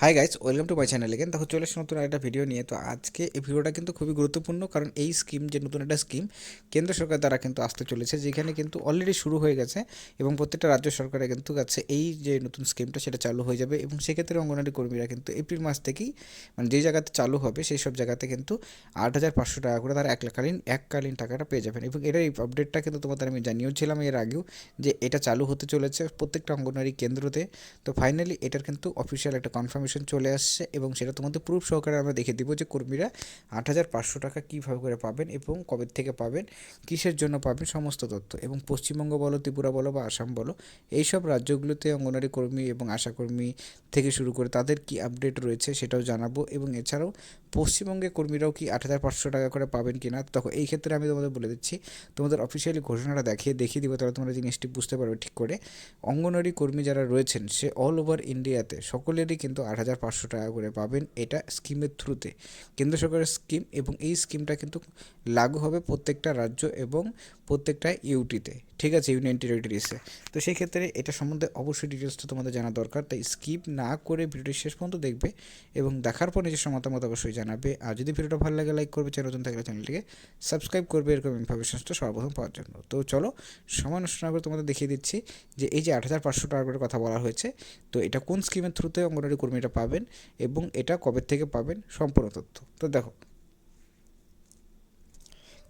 Hi guys welcome to my channel again দেখো, চলে এসে নতুন একটা ভিডিও নিয়ে। তো আজকে এই ভিডিওটা কিন্তু খুবই গুরুত্বপূর্ণ, কারণ এই স্কিম যে নতুন একটা স্কিম কেন্দ্র সরকার দ্বারা কিন্তু আসতে চলেছে, যেখানে কিন্তু অলরেডি শুরু হয়ে গেছে এবং প্রত্যেকটা রাজ্য সরকারে কিন্তু কাছে এই যে নতুন স্কিমটা সেটা চালু হয়ে যাবে এবং সেক্ষেত্রে অঙ্গনওয়াড়ি কর্মীরা কিন্তু এপ্রিল মাস থেকেই মানে যেই জায়গাতে চালু হবে, সেই সব জায়গাতে কিন্তু আট হাজার পাঁচশো টাকা করে তারা এককালীন এককালীন টাকাটা পেয়ে যাবেন। এবং এটার এই আপডেটটা কিন্তু তোমাদের আমি জানিয়েছিলাম এর আগেও যে এটা চালু হতে চলেছে প্রত্যেকটা অঙ্গনওয়াড়ি কেন্দ্রতে। তো ফাইনালি এটার কিন্তু অফিসিয়াল একটা কনফার্মেশন চলে আসছে এবং সেটা তোমাদের প্রুফ সহকারে আমরা দেখে দিব যে কর্মীরা আট হাজার পাঁচশো টাকা কীভাবে করে পাবেন এবং কবে থেকে পাবেন, কিসের জন্য পাবেন, সমস্ত তথ্য। এবং পশ্চিমবঙ্গ বলো, ত্রিপুরা বলো বা আসাম বলো, এইসব রাজ্যগুলোতে অঙ্গনারী কর্মী এবং আশাকর্মী থেকে শুরু করে তাদের কি আপডেট রয়েছে সেটাও জানাব। এবং এছাড়াও পশ্চিমবঙ্গে কর্মীরাও কি আট হাজার পাঁচশো টাকা করে পাবেন কি না তখন এই ক্ষেত্রে আমি তোমাদের বলে দিচ্ছি, তোমাদের অফিসিয়ালি ঘোষণাটা দেখিয়ে দেখিয়ে দিব, তাহলে তোমরা জিনিসটি বুঝতে পারবে ঠিক করে। অঙ্গনওয়াড়ি কর্মী যারা রয়েছেন, সে অল ওভার ইন্ডিয়াতে সকলেরই কিন্তু আট হাজার পাঁচশো টাকা করে পাবেন এটা স্কিমের থ্রুতে। কেন্দ্র সরকারের স্কিম এবং এই স্কিমটা কিন্তু লাগু হবে প্রত্যেকটা রাজ্য এবং প্রত্যেকটা ইউটিতে, ঠিক আছে? ইউনিয়ন টেরিটরিসে তো সেই ক্ষেত্রে এটা সম্বন্ধে অবশ্যই ডিটেলসটা তোমাদের জানা দরকার, তাই স্কিপ না করে ভিডিওটি শেষ পর্যন্ত দেখবে এবং দেখার পর নিজস্ব মতামত অবশ্যই জানাবে। আর যদি ভিডিওটা ভালো লাগে লাইক করবে, চ্যানেল নতুন থাকলে চ্যানেলটিকে সাবস্ক্রাইব করবে, এরকম ইনফরমেশনসটা সর্বপ্রথম পাওয়ার জন্য। তো চলো, সময় নষ্ট না করে তোমাদের দেখিয়ে দিচ্ছি যে এই যে আট হাজার পাঁচশো টাকা করে কথা বলা হয়েছে, তো এটা কোন স্কিমের থ্রুতে অঙ্গনওয়াড়ি কর্মীরা পাবেন এবং এটা কবে থেকে পাবেন, সম্পূর্ণ তথ্য। তো দেখো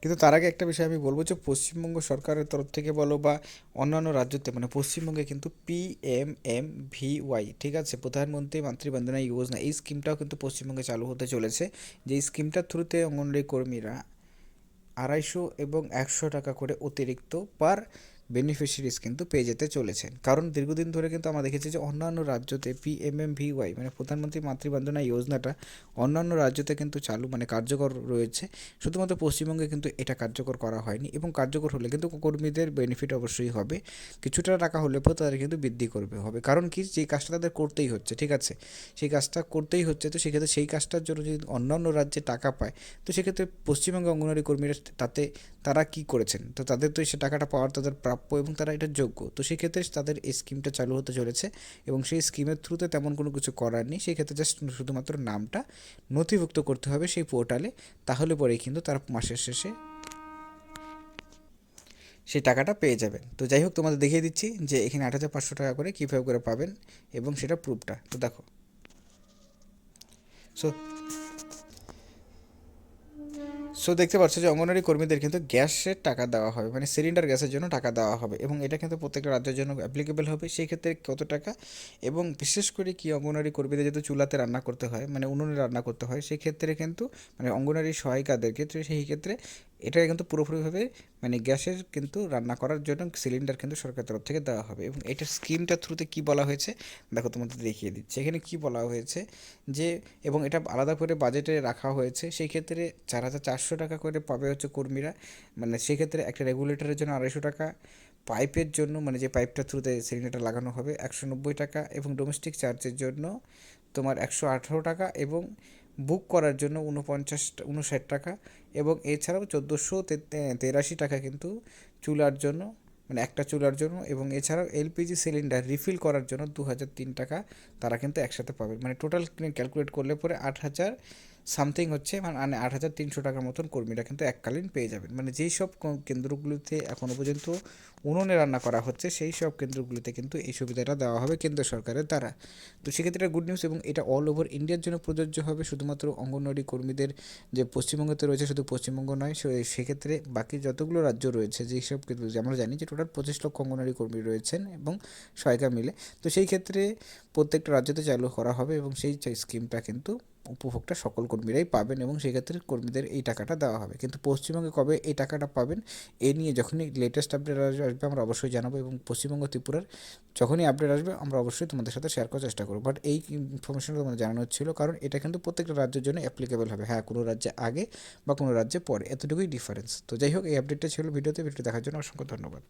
কিন্তু তার আগে একটা বিষয় আমি বলব যে পশ্চিমবঙ্গ সরকারের তরফ থেকে বলো বা অন্যান্য রাজ্যতে মানে পশ্চিমবঙ্গে কিন্তু P M M V Y ঠিক আছে? প্রধানমন্ত্রী মাতৃবন্দনা যোজনা, এই স্কিমটাও কিন্তু পশ্চিমবঙ্গে চালু হতে চলেছে। যে স্কিমটার থ্রুতে অঙ্গনওয়াড়ি কর্মীরা আড়াইশো এবং একশো টাকা করে অতিরিক্ত পার বেনিফিশিয়ারিজ কিন্তু পেয়ে যেতে চলেছেন। কারণ দীর্ঘদিন ধরে কিন্তু আমরা দেখেছি যে অন্যান্য রাজ্যতে পিএমএমভিওয়াই মানে প্রধানমন্ত্রী মাতৃবন্দনা যোজনাটা অন্যান্য রাজ্যতে কিন্তু চালু মানে কার্যকর রয়েছে। শুধুমাত্র পশ্চিমবঙ্গে কিন্তু এটা কার্যকর করা হয়নি এবং কার্যকর হলে কিন্তু কর্মীদের বেনিফিট অবশ্যই হবে। কিছুটা টাকা হলে পর তাদের কিন্তু বৃদ্ধি করবে, হবে। কারণ কি? যেই কাজটা তাদের করতেই হচ্ছে, ঠিক আছে? সেই কাজটা করতেই হচ্ছে, তো সেক্ষেত্রে সেই কাজটার জন্য যদি অন্যান্য রাজ্যে টাকা পায়, তো সেক্ষেত্রে পশ্চিমবঙ্গে অঙ্গনওয়াড়ি কর্মীরা তাতে তারা কি করেছেন? তো তাদের তো সে টাকাটা পাওয়ার তাদের প্রাপ্য এবং তারা এটা যোগ্য। তো সেক্ষেত্রে তাদের এই স্কিমটা চালু হতে চলেছে এবং সেই স্কিমের থ্রুতে তেমন কোনো কিছু করার নেই। সেই ক্ষেত্রে জাস্ট শুধুমাত্র নামটা নথিভুক্ত করতে হবে সেই পোর্টালে তাহলে পরেই কিন্তু তার মাসের শেষে সেই টাকাটা পেয়ে যাবেন। তো যাই হোক, তোমাদের দেখিয়ে দিচ্ছি যে এখানে আট হাজার পাঁচশো টাকা করে কীভাবে করে পাবেন এবং সেটা প্রুফটা তো দেখো। সো সো দেখতে পাচ্ছ যে অঙ্গনওয়াড়ি কর্মীদের কিন্তু গ্যাসের টাকা দেওয়া হবে মানে সিলিন্ডার গ্যাসের জন্য টাকা দেওয়া হবে এবং এটা কিন্তু প্রত্যেকটা রাজ্যের জন্য অ্যাপ্লিকেবল হবে। সেই ক্ষেত্রে কত টাকা এবং বিশেষ করে কি অঙ্গনওয়াড়ি কর্মীদের যেহেতু চুলাতে রান্না করতে হয় মানে উনুনে রান্না করতে হয়, সেই ক্ষেত্রে কিন্তু মানে অঙ্গনওয়াড়ি সহায়িকাদের ক্ষেত্রে, সেই ক্ষেত্রে এটা কিন্তু পুরোপুরিভাবে মানে গ্যাসের কিন্তু রান্না করার জন্য সিলিন্ডার কিন্তু সরকারের তরফ থেকে দেওয়া হবে এবং এটা স্কিমটার থ্রুতে কী বলা হয়েছে, দেখো তোমাদের দেখিয়ে দিচ্ছে। এখানে কী বলা হয়েছে যে, এবং এটা আলাদা করে বাজেটে রাখা হয়েছে, সেই ক্ষেত্রে চার হাজার চারশো টাকা করে পাবে হচ্ছে কর্মীরা। মানে সেক্ষেত্রে একটা রেগুলেটরের জন্য আড়াইশো টাকা পাইপের জন্য মানে যে পাইপটার থ্রুতে সিলিন্ডারটা লাগানো হবে একশো নব্বই টাকা, এবং ডোমেস্টিক চার্জের জন্য তোমার একশো আঠারো টাকা, এবং বুক করার জন্য উনপঞ্চাশ উনষাট টাকা এবং এছাড়াও চোদ্দোশো তেরাশি টাকা কিন্তু চুলার জন্য মানে একটা চুলার জন্য এবং এছাড়াও এলপিজি সিলিন্ডার রিফিল করার জন্য দু হাজার তিন টাকা তারা কিন্তু একসাথে পাবে। মানে টোটাল ক্যালকুলেট করলে পরে আট হাজার সামথিং হচ্ছে মানে আট হাজার তিনশো টাকার মতন কর্মীরা কিন্তু এককালীন পেয়ে যাবেন। মানে যেই সব কেন্দ্রগুলিতে এখনও পর্যন্ত উনুনে রান্না করা হচ্ছে, সেই সব কেন্দ্রগুলিতে কিন্তু এই সুবিধাটা দেওয়া হবে কেন্দ্র সরকারের দ্বারা। তো সেক্ষেত্রে গুড নিউজ এবং এটা অল ওভার ইন্ডিয়ার জন্য প্রযোজ্য হবে। শুধুমাত্র অঙ্গনওয়াড়ি কর্মীদের যে পশ্চিমবঙ্গতে রয়েছে শুধু পশ্চিমবঙ্গ নয় সেক্ষেত্রে বাকি যতগুলো রাজ্য রয়েছে, যেই সব কেন্দ্র আমরা জানি যে টোটাল পঁচিশ লক্ষ অঙ্গনওয়াড়ি কর্মী রয়েছেন এবং সহায়িকা মিলে। তো সেই ক্ষেত্রে প্রত্যেকটা রাজ্যতে চালু করা হবে এবং সেই স্কিমটা কিন্তু উপভোক্তা সকল কর্মীরাই পাবেন এবং সেক্ষেত্রে কর্মীদের এই টাকাটা দেওয়া হবে। কিন্তু পশ্চিমবঙ্গে কবে এই টাকাটা পাবেন, এ নিয়ে যখনই লেটেস্ট আপডেট আসবে আমরা অবশ্যই জানাব এবং পশ্চিমবঙ্গ ত্রিপুরার যখনই আপডেট আসবে আমরা অবশ্যই তোমাদের সাথে শেয়ার করার চেষ্টা করব। বাট এই ইনফরমেশনটা তোমাদের জানানো ছিল কারণ এটা কিন্তু প্রত্যেকটা রাজ্যের জন্য অ্যাপ্লিকেবল হবে। হ্যাঁ কোনো রাজ্যে আগে বা কোনো রাজ্যে পরে। এতটুকুই ডিফারেন্স তো যাই হোক, এই আপডেটটা ছিল ভিডিওতে। ভিডিও দেখার জন্য অসংখ্য ধন্যবাদ।